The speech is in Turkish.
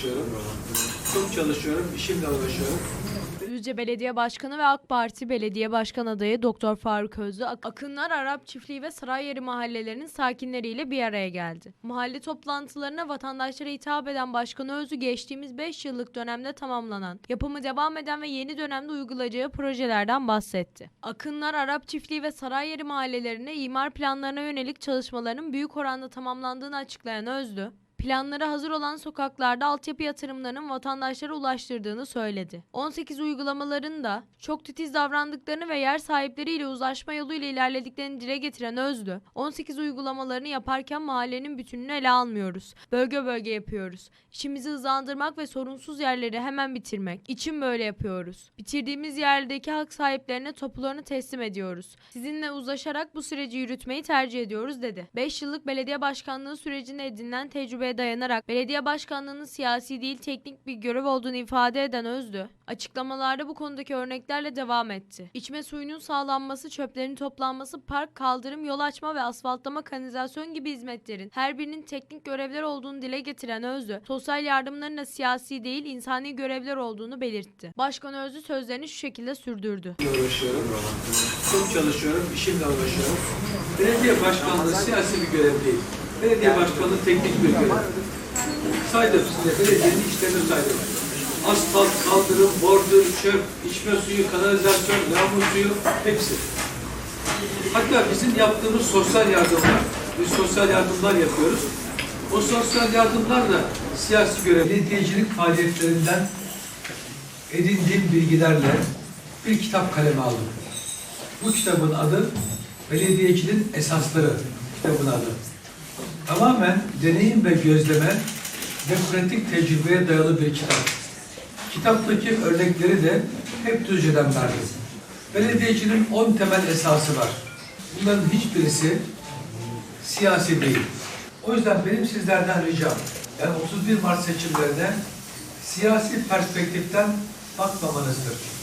uğraşıyorum. Çok çalışıyorum, işimle uğraşıyorum. Düzce Belediye Başkanı ve AK Parti Belediye Başkan adayı Doktor Faruk Özlü, Ak- Akınlar Arap Çiftliği ve Sarayyeri mahallelerinin sakinleriyle bir araya geldi. Mahalle toplantılarına vatandaşlara hitap eden Başkan Özlü geçtiğimiz 5 yıllık dönemde tamamlanan, yapımı devam eden ve yeni dönemde uygulayacağı projelerden bahsetti. Akınlar Arap Çiftliği ve Sarayyeri mahallelerine imar planlarına yönelik çalışmaların büyük oranda tamamlandığını açıklayan Özlü, Planları hazır olan sokaklarda altyapı yatırımlarının vatandaşlara ulaştırdığını söyledi. 18 uygulamaların da çok titiz davrandıklarını ve yer sahipleriyle uzlaşma yoluyla ilerlediklerini dile getiren Özlü, 18 uygulamalarını yaparken mahallenin bütününü ele almıyoruz. Bölge bölge yapıyoruz. İşimizi hızlandırmak ve sorunsuz yerleri hemen bitirmek. için böyle yapıyoruz. Bitirdiğimiz yerdeki hak sahiplerine tapularını teslim ediyoruz. Sizinle uzlaşarak bu süreci yürütmeyi tercih ediyoruz dedi. 5 yıllık belediye başkanlığı sürecinde edinilen tecrübeye dayanarak belediye başkanlığının siyasi değil teknik bir görev olduğunu ifade eden Özlü, açıklamalarda bu konudaki örneklerle devam etti. İçme suyunun sağlanması, çöplerin toplanması, park, kaldırım, yol açma ve asfaltlama, kanalizasyon gibi hizmetlerin her birinin teknik görevler olduğunu dile getiren Özlü, sosyal yardımların da siyasi değil insani görevler olduğunu belirtti. Başkan Özlü sözlerini şu şekilde sürdürdü. uğraşıyorum. Çok çalışıyorum, işimle uğraşıyorum. Belediye başkanlığı siyasi bir görev değil. Belediye başkanlığı teknik bir görev. Saydım size, belediyenin işlerini saydım. Asfalt, kaldırım, bordür, çöp, içme suyu, kanalizasyon, yağmur suyu, hepsi. Hatta bizim yaptığımız sosyal yardımlar, biz sosyal yardımlar yapıyoruz. O sosyal yardımlar da siyasi görev. Belediyecilik faaliyetlerinden edindiğim bilgilerle bir kitap kaleme aldım. Bu kitabın adı Belediyeciliğin Esasları kitabın adı. Tamamen deneyim ve gözleme ve pratik tecrübeye dayalı bir kitap. Kitaptaki örnekleri de hep Düzce'den verdim. Belediyeciliğin 10 temel esası var. Bunların hiçbirisi siyasi değil. O yüzden benim sizlerden ricam, yani 31 Mart seçimlerine siyasi perspektiften bakmamanızdır.